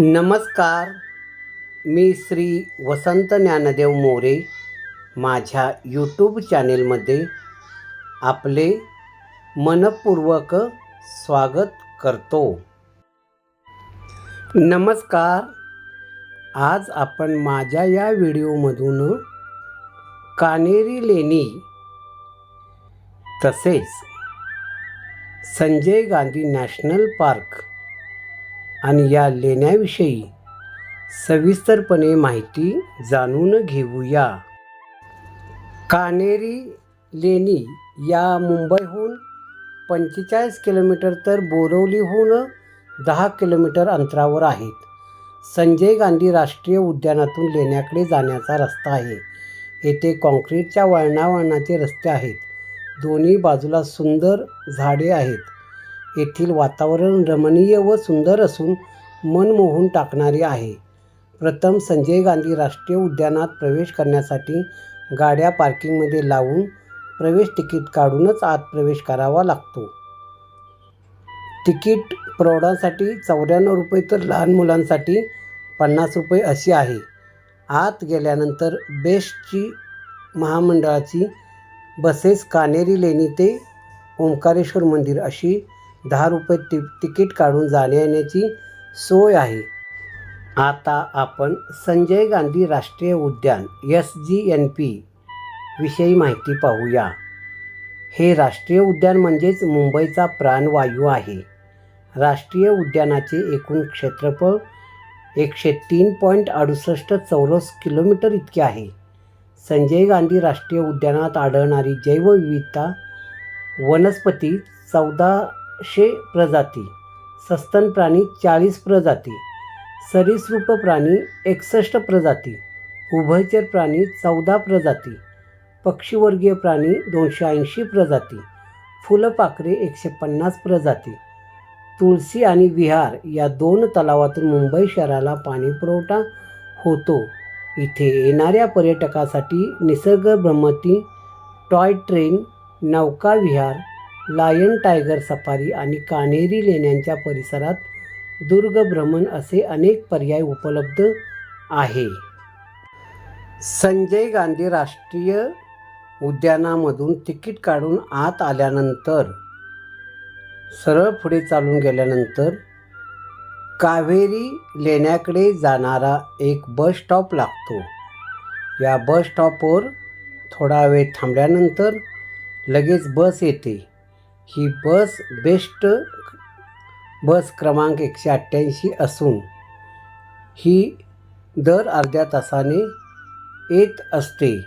नमस्कार. मी श्री वसंत ज्ञानदेव मोरे. माझ्या यूट्यूब चॅनेलमध्ये आपले मनपूर्वक स्वागत करतो. नमस्कार. आज आपण माझ्या या व्हिडिओमधून कानेरी लेणी तसेच संजय गांधी नॅशनल पार्क आणि या लेण्याविषयी सविस्तरपणे माहिती जाणून घेऊया. कानेरी लेणी या मुंबईहून पंचेचाळीस किलोमीटर तर बोरवलीहून दहा किलोमीटर अंतरावर आहेत. संजय गांधी राष्ट्रीय उद्यानातून लेण्याकडे जाण्याचा रस्ता आहे. येथे कॉन्क्रीटच्या वळणावळणाचे रस्ते आहेत. दोन्ही बाजूला सुंदर झाडे आहेत. येथील वातावरण रमणीय व सुंदर असून मन मोहून टाकणारे आहे. प्रथम संजय गांधी राष्ट्रीय उद्यानात प्रवेश करण्यासाठी गाड्या पार्किंगमध्ये लावून प्रवेश तिकीट काढूनच आत प्रवेश करावा लागतो. तिकीट प्रौढांसाठी चौऱ्याण्णव रुपये तर लहान मुलांसाठी पन्नास रुपये अशी आहे. आत गेल्यानंतर बेस्टची महामंडळाची बसेस कानेरी लेणी ते ओंकारेश्वर मंदिर अशी दहा रुपये ति तिकीट काढून जाण्या येण्याची सोय आहे. आता आपण संजय गांधी राष्ट्रीय उद्यान एस जी एन पी विषयी माहिती पाहूया. हे राष्ट्रीय उद्यान म्हणजेच मुंबईचा प्राणवायू आहे. राष्ट्रीय उद्यानाचे एकूण क्षेत्रफळ एकशे तीन पॉईंट अडुसष्ट चौरस किलोमीटर इतके आहे. संजय गांधी राष्ट्रीय उद्यानात आढळणारी जैवविविधता वनस्पती चौदा शे प्रजाती. सस्तन प्राणी चाळीस प्रजाती. सरीसृप प्राणी एकसष्ट प्रजाती. उभयचर प्राणी चौदा प्रजाती. पक्षीवर्गीय प्राणी दोनशे ऐंशी प्रजाती. फुलपाखरे एकशे पन्नास प्रजाती. तुळशी आणि विहार या दोन तलावातून मुंबई शहराला पाणीपुरवठा होतो. इथे येणाऱ्या पर्यटकासाठी निसर्ग टॉय ट्रेन नौका विहार लायन टायगर सफारी आणि कानेरी लेण्यांच्या परिसरात दुर्ग भ्रमण असे अनेक पर्याय उपलब्ध आहे. संजय गांधी राष्ट्रीय उद्यानामधून तिकीट काढून आत आल्यानंतर सरळ पुढे चालून गेल्यानंतर कावेरी लेण्याकडे जाणारा एक बस स्टॉप लागतो. या बस स्टॉपवर थोडा वेळ थांबल्यानंतर लगेच बस येते. ही बस बेस्ट बस क्रमांक एकशे अठ्ठ्याऐंशी असून ही दर अर्ध्या तासाने येत असते.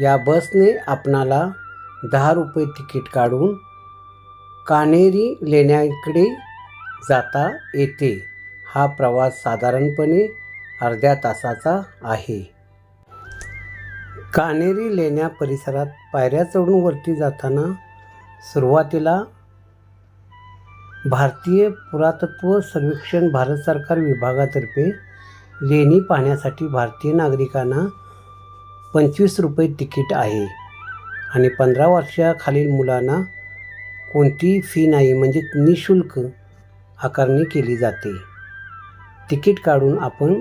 या बसने आपणाला दहा रुपये तिकीट काढून कानेरी लेण्याकडे जाता येते. हा प्रवास साधारणपणे अर्ध्या तासाचा आहे. कानेरी लेण्या परिसरात पायऱ्या चढून वरती जाताना सुरुवातीला भारतीय पुरातत्व सर्वेक्षण भारत सरकार विभागातर्फे लेणी पाहण्यासाठी भारतीय नागरिकांना पंचवीस रुपये तिकीट आहे आणि पंधरा वर्षाखालील मुलांना कोणतीही फी नाही म्हणजे निशुल्क आकारणी केली जाते. तिकीट काढून आपण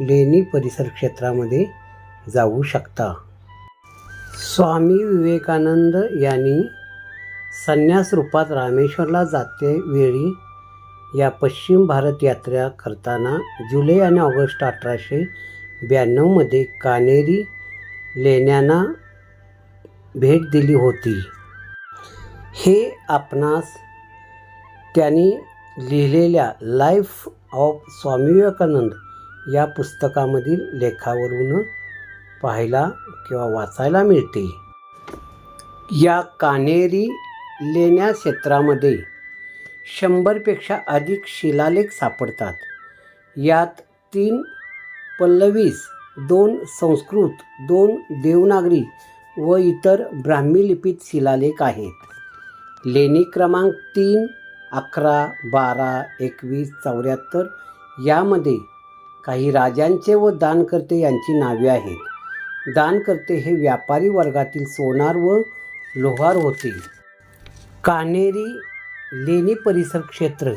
लेणी परिसर क्षेत्रामध्ये जाऊ शकता. स्वामी विवेकानंद यांनी संन्यास रूपात रामेश्वरला जाते वेळी या पश्चिम भारत यात्रा करताना जुलै आणि ऑगस्ट अठराशे ब्याण्णवमध्ये कानेरी लेण्यांना भेट दिली होती. हे आपणास त्यांनी लिहिलेल्या लाईफ ऑफ स्वामी विवेकानंद या पुस्तकामधील लेखावरून पाहायला किंवा वाचायला मिळते. या कानेरी लेण्या क्षेत्रामध्ये शंभरपेक्षा अधिक शिलालेख सापडतात. यात तीन पल्लवीस दोन संस्कृत दोन देवनागरी व इतर ब्राह्मी लिपीत शिलालेख आहेत. लेणी क्रमांक तीन अकरा बारा एकवीस चौऱ्याहत्तर यामध्ये काही राजांचे व दानकर्ते यांची नावे आहेत. दानकर्ते हे व्यापारी वर्गातील सोनार व लोहार होते. कानेरी लेणी परिसर क्षेत्र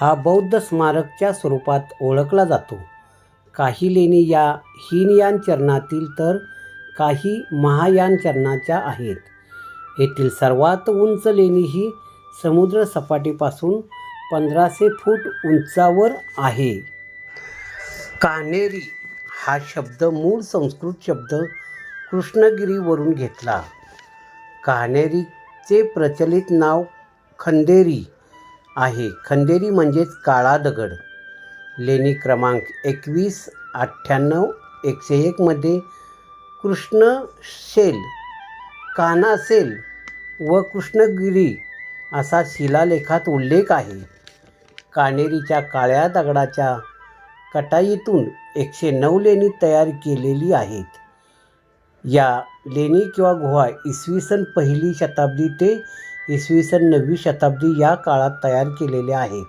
हा बौद्ध स्मारकच्या स्वरूपात ओळखला जातो. काही लेणी या हीनयान चरणातील तर काही महायान चरणाच्या आहेत. येथील सर्वात उंच लेणी ही समुद्र सपाटीपासून पंधराशे फूट उंचावर आहे. कान्हेरी हा शब्द मूळ संस्कृत शब्द कृष्णगिरीवरून घेतला. कान्हेरीचे प्रचलित नाव खंदेरी आहे. खंदेरी म्हणजेच काळा दगड. लेणी क्रमांक एकवीस अठ्ठ्याण्णव एकशे एकमध्ये कृष्णशेल कानासेल व कृष्णगिरी असा शिलालेखात उल्लेख आहे. कानेरीच्या काळ्या दगडाच्या कटाईतून एकशे नऊ लेणी तयार केलेली आहेत. या लेणी किंवा गुहा इसवी सन पहिली शताब्दी ते इसवी सन नववी शताब्दी या काळात तयार केलेल्या आहेत.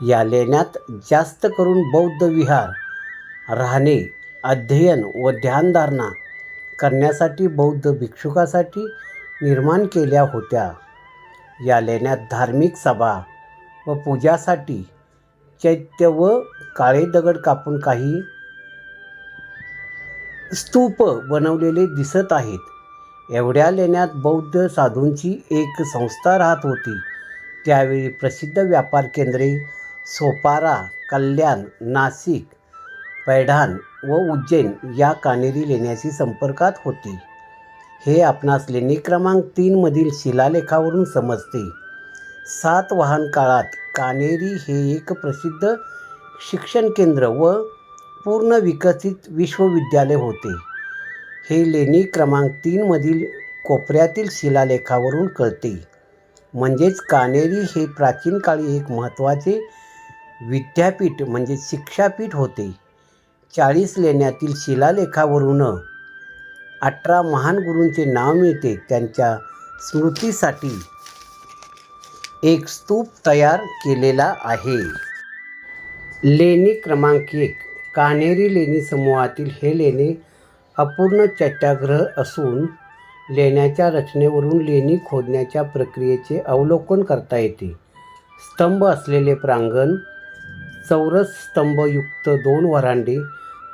या लेण्यात जास्त करून बौद्ध विहार राहणे अध्ययन व ध्यानधारणा करण्यासाठी बौद्ध भिक्षुकासाठी निर्माण केल्या होत्या. या लेण्यात धार्मिक सभा व पूजासाठी चैत्य व काळे दगड कापून काही स्तूप बनवलेले दिसत आहेत. एवढ्या लेण्यात बौद्ध साधूंची एक संस्था राहत होती. त्यावेळी प्रसिद्ध व्यापार केंद्रे सोपारा कल्याण नाशिक पैढाण व उज्जैन या कानेरी लेण्याशी संपर्कात होती. हे आपणास लेणी क्रमांक तीनमधील शिलालेखावरून समजते. सातवाहन काळात कानेरी हे एक प्रसिद्ध शिक्षण केंद्र व पूर्ण विकसित विश्वविद्यालय होते. हे लेणी क्रमांक तीनमधील कोपऱ्यातील शिलालेखावरून कळते. म्हणजेच कानेरी हे प्राचीन काळी एक महत्त्वाचे विद्यापीठ म्हणजे शिक्षापीठ होते. चाळीस लेण्यातील शिलालेखावरून अठरा महान गुरूंचे नाव मिळते. त्यांच्या स्मृतीसाठी एक स्तूप तयार केलेला आहे. लेणी क्रमांक एक. कान्हेरी लेणी समूहातील हे लेणे अपूर्ण चत्याग्रह असून लेण्याच्या रचनेवरून लेणी खोदण्याच्या प्रक्रियेचे अवलोकन करता येते. स्तंभ असलेले प्रांगण चौरस स्तंभयुक्त दोन वरांडे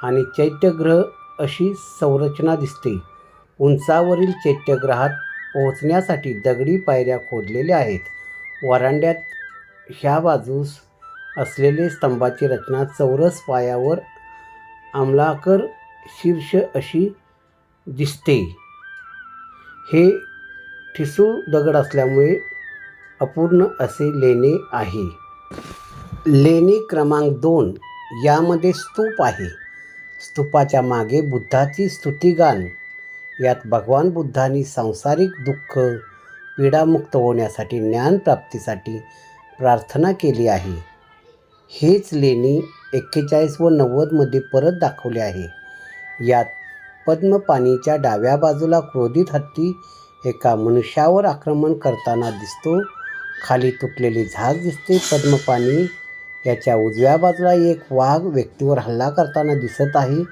आणि चैत्यग्रह अशी संरचना दिसते. उंचावरील चैत्यग्रहात पोहोचण्यासाठी दगडी पायऱ्या खोदलेल्या आहेत. वरांड्यात ह्या बाजूस असलेले स्तंभाची रचना चौरस पायावर आमलाकर शीर्ष अशी दिसते. हे ठिसूळ दगड असल्यामुळे अपूर्ण असे लेणे आहे. लेणी क्रमांक दोन यामध्ये स्तूप आहे. स्तूपाच्या मागे बुद्धाची स्तुतिगान यात भगवान बुद्धांनी सांसारिक दुःख पीडामुक्त होण्यासाठी ज्ञानप्राप्तीसाठी प्रार्थना केली आहे. हेच लेणी एक्केचाळीस व नव्वदमध्ये परत दाखवले आहे. यात पद्मपाणीच्या डाव्या बाजूला क्रोधित हत्ती एका मनुष्यावर आक्रमण करताना दिसतो. खाली तुटलेली झाज दिसते. पद्मपाणी याच्या उजव्या बाजूला एक वाघ व्यक्तीवर हल्ला करताना दिसत आहे.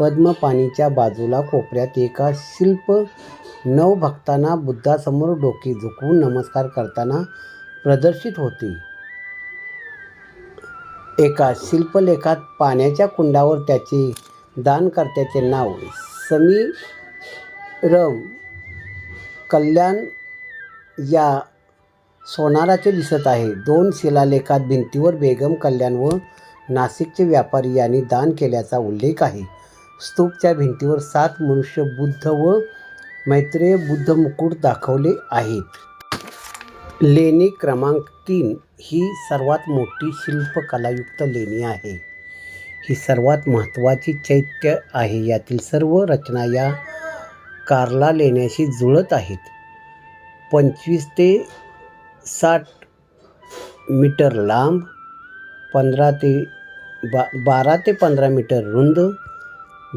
पद्मपाणीच्या बाजूला कोपऱ्यात एका शिल्प नव भक्तांना बुद्धासमोर डोके झुकवून नमस्कार करताना प्रदर्शित होते. एका शिल्पलेखात पाण्याच्या कुंडावर त्याचे दानकर्त्याचे नाव समीरम कल्याण या सोनाराचे दिसत आहे. दोन शिलालेखात भिंतीवर बेगम कल्याण व नाशिकचे व्यापारी यांनी दान केल्याचा उल्लेख आहे. स्तूपच्या भिंतीवर सात मनुष्य बुद्ध व मैत्रेय बुद्ध मुकुट दाखवले आहेत. लेणी क्रमांक तीन ही सर्वात मोठी शिल्पकलायुक्त लेणी आहे. ही सर्वात महत्त्वाची चैत्य आहे. यातील सर्व रचना या कारला लेण्याशी जुळत आहेत. पंचवीस ते साठ मीटर लांब पंधरा ते बा बारा ते पंधरा मीटर रुंद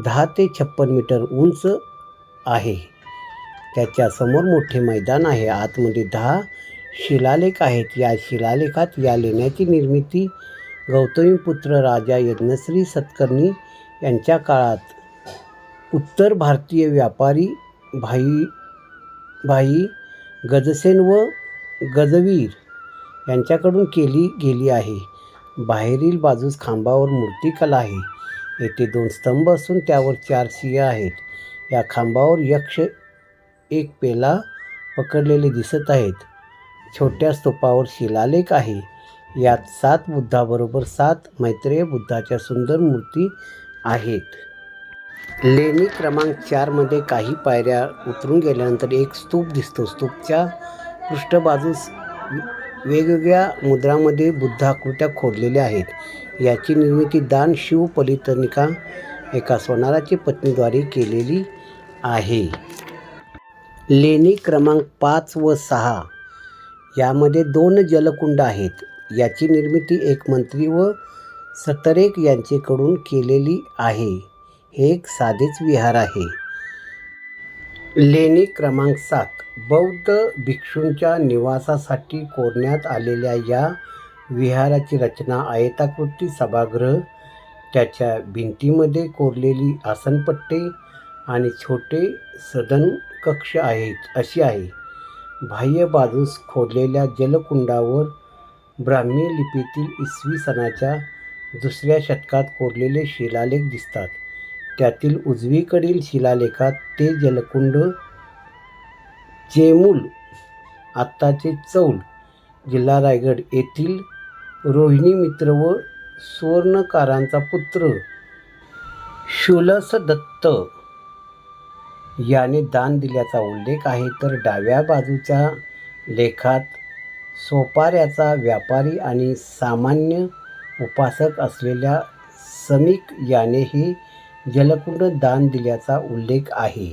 दहा ते छप्पन मीटर उंच आहे. त्याच्यासमोर मोठे मैदान आहे. आतमध्ये दहा शिलालेख आहेत. या शिलालेखात या लेण्याची निर्मिती गौतमीपुत्र राजा यज्ञश्री सत्कर्णी यांच्या काळात. उत्तर भारतीय व्यापारी भाई भाई गजसेन व गजवीर यांच्याकडून केली गेली आहे. बाहेरील बाजूस खांबावर मूर्तिकला आहे. येथे दोन स्तंभ असून त्यावर चार सिंह आहेत. या खांबावर यक्ष एक पेला पकडलेले दिसत आहेत. छोट्या स्तूपावर शिलालेख आहे. यात सात बुद्धाबरोबर सात मैत्रेय बुद्धाच्या सुंदर मूर्ती आहेत. लेणी क्रमांक चारमध्ये काही पायऱ्या उतरून गेल्यानंतर एक स्तूप दिसतो. स्तूपच्या पृष्ठबाजूस वेगवेगळ्या मुद्रामध्ये बुद्धाकृत्या खोदलेल्या आहेत. याची निर्मिती दान शिव पलितनिका एका सोनाराची पत्नीद्वारे केलेली आहे. लेणी क्रमांक पाच व सहा यामध्ये दोन जलकुंड आहेत. याची निर्मिती एक मंत्री व सतरेक यांचेकडून केलेली आहे. हे एक साधेच विहार आहे. लेणी क्रमांक सात. बौद्ध भिक्षूंच्या निवासासाठी कोरण्यात आलेल्या या विहाराची रचना आयताकृती सभागृह त्याच्या भिंतीमध्ये कोरलेली आसनपट्टे आणि छोटे सदन कक्ष आहेत अशी आहे. बाह्य बाजूस खोदलेल्या जलकुंडावर ब्राह्मी लिपीतील इसवी सणाच्या दुसऱ्या शतकात कोरलेले शिलालेख दिसतात. त्यातील उजवीकडील शिलालेखात ते जलकुंड चेमूल आत्ताचे चौल जिल्हा रायगड येथील रोहिणी मित्र व सुवर्णकारांचा पुत्र शुलस दत्त याने दान दिल्याचा उल्लेख आहे. तर डाव्या बाजूच्या लेखात सोपाऱ्याचा व्यापारी आणि सामान्य उपासक असलेल्या समिक यानेही जलकुंड दान दिल्याचा उल्लेख आहे.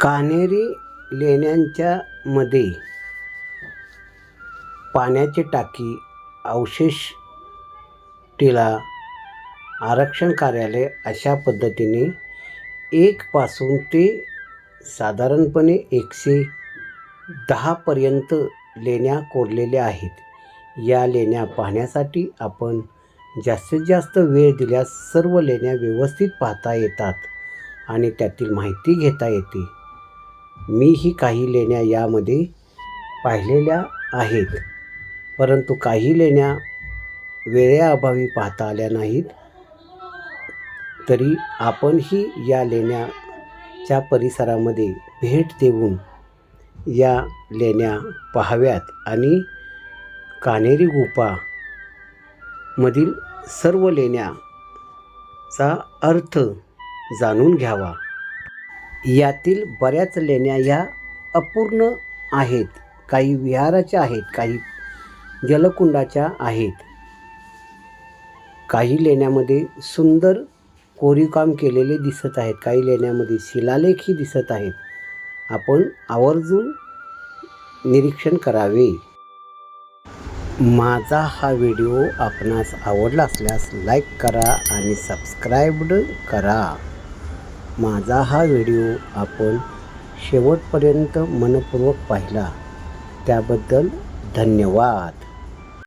कान्हेरी लेण्यांच्या मध्ये पाण्याची टाकी अवशेष टिला आरक्षण कार्यालय अशा पद्धतीने एकपासून ते साधारणपणे एकशे दहापर्यंत लेण्या कोरलेल्या आहेत. या लेण्या पाहण्यासाठी आपण जास्तीत जास्त वेळ दिल्यास सर्व लेण्या व्यवस्थित पाहता येतात आणि त्यातील माहिती घेता येते. मीही काही लेण्या यामध्ये पाहिलेल्या आहेत परंतु काही लेण्या वेळेअभावी पाहता आल्या नाहीत. तरी आपणही या लेण्याच्या परिसरामध्ये भेट देऊन या लेण्या पाहाव्यात आणि कान्हेरी गुफा मधील सर्व लेण्याचा अर्थ जाणून घ्यावा. यातील बऱ्याच लेण्या ह्या अपूर्ण आहेत काही विहाराच्या आहेत काही जलकुंडाच्या आहेत. काही लेण्यामध्ये सुंदर कोरीवकाम केलेले दिसत आहेत. काही लेण्यामध्ये शिलालेखही दिसत आहेत. आपण आवर्जून निरीक्षण करावे. माझा हा व्हिडिओ आपणास आवडला असल्यास लाईक करा आणि सबस्क्राईब्ड करा. माझा हा व्हिडिओ आपण शेवटपर्यंत मनपूर्वक पाहिला. त्याबद्दल धन्यवाद.